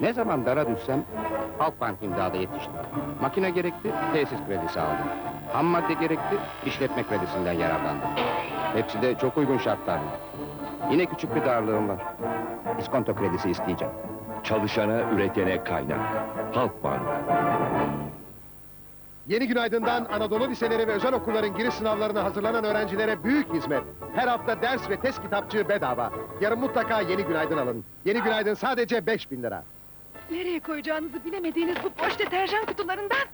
Ne zaman dara düşsem Halkbank imdada yetiştim. Makine gerekti, tesis kredisi aldım. Ham madde gerekti, işletme kredisinden yararlandım. Hepsi de çok uygun şartlarla. Yine küçük bir darlığım var. İskonto kredisi isteyeceğim. Çalışana, üretene kaynak. Halkbank. Yeni Günaydın'dan Anadolu liseleri ve özel okulların giriş sınavlarına hazırlanan öğrencilere büyük hizmet. Her hafta ders ve test kitapçığı bedava. Yarın mutlaka Yeni Günaydın alın. Yeni Günaydın sadece 5000 lira. Nereye koyacağınızı bilemediğiniz bu boş deterjan kutularından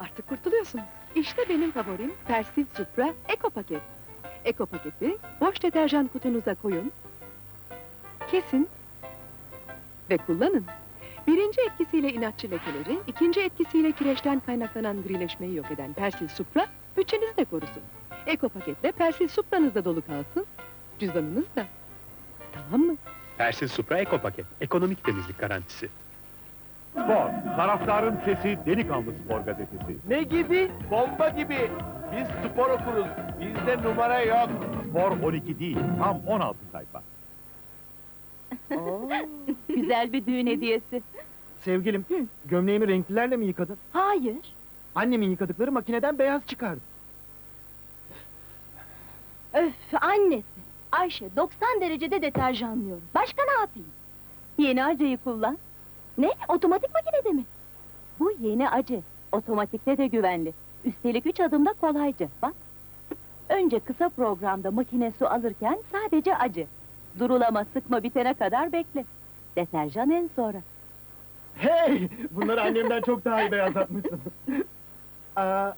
artık kurtuluyorsunuz. İşte benim favorim Persil Supra Eko Paket. Eko paketi boş deterjan kutunuza koyun, kesin ve kullanın. Birinci etkisiyle inatçı lekeleri, ikinci etkisiyle kireçten kaynaklanan grileşmeyi yok eden Persil Supra bütçenizi de korusun. Eko paketle Persil Supra'nız da dolu kalsın, cüzdanınız da. Tamam mı? Persil Supra Eko Paket. Ekonomik temizlik garantisi. Spor, taraftarın sesi Delikanlı Spor Gazetesi. Ne gibi? Bomba gibi. Biz spor okuruz. Bizde numara yok. Spor 12 değil, tam 16 sayfa. Güzel bir düğün hediyesi. Sevgilim, gömleğimi renklilerle mi yıkadın? Hayır. Annemin yıkadıkları makineden beyaz çıkardı. Öf annesi. Ayşe 90 derecede deterjanlıyorum. Başka ne yapayım? Yeni acıyı kullan. Ne? Otomatik makinede mi? Bu yeni acı. Otomatikte de güvenli. Üstelik üç adımda kolayca. Bak. Önce kısa programda makine su alırken sadece acı. Durulama sıkma bitene kadar bekle. Deterjan en sonra. Hey! Bunları annemden çok daha iyi beyazlatmışsın. Aa,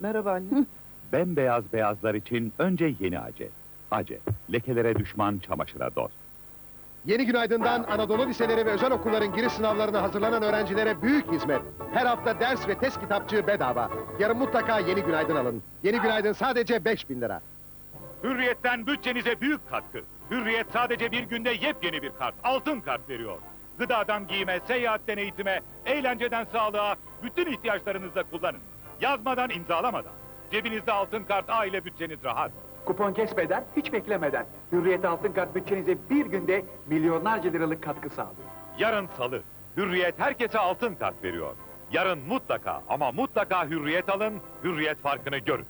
merhaba anne. Bembeyaz beyazlar için önce yeni Ace. Ace, lekelere düşman, çamaşıra dost. Yeni Günaydın'dan Anadolu liseleri ve özel okulların giriş sınavlarına hazırlanan öğrencilere büyük hizmet. Her hafta ders ve test kitapçığı bedava. Yarın mutlaka Yeni Günaydın alın. Yeni Günaydın sadece 5000 lira. Hürriyetten bütçenize büyük katkı. Hürriyet sadece bir günde yepyeni bir kart, altın kart veriyor. Gıdadan giyime, seyahatten eğitime, eğlenceden sağlığa, bütün ihtiyaçlarınızda kullanın. Yazmadan, imzalamadan. Cebinizde altın kart, aile bütçeniz rahat. Kupon kesmeden, hiç beklemeden. Hürriyet Altın Kart bütçenize bir günde milyonlarca liralık katkı sağlıyor. Yarın salı. Hürriyet herkese altın kart veriyor. Yarın mutlaka ama mutlaka hürriyet alın, hürriyet farkını görün.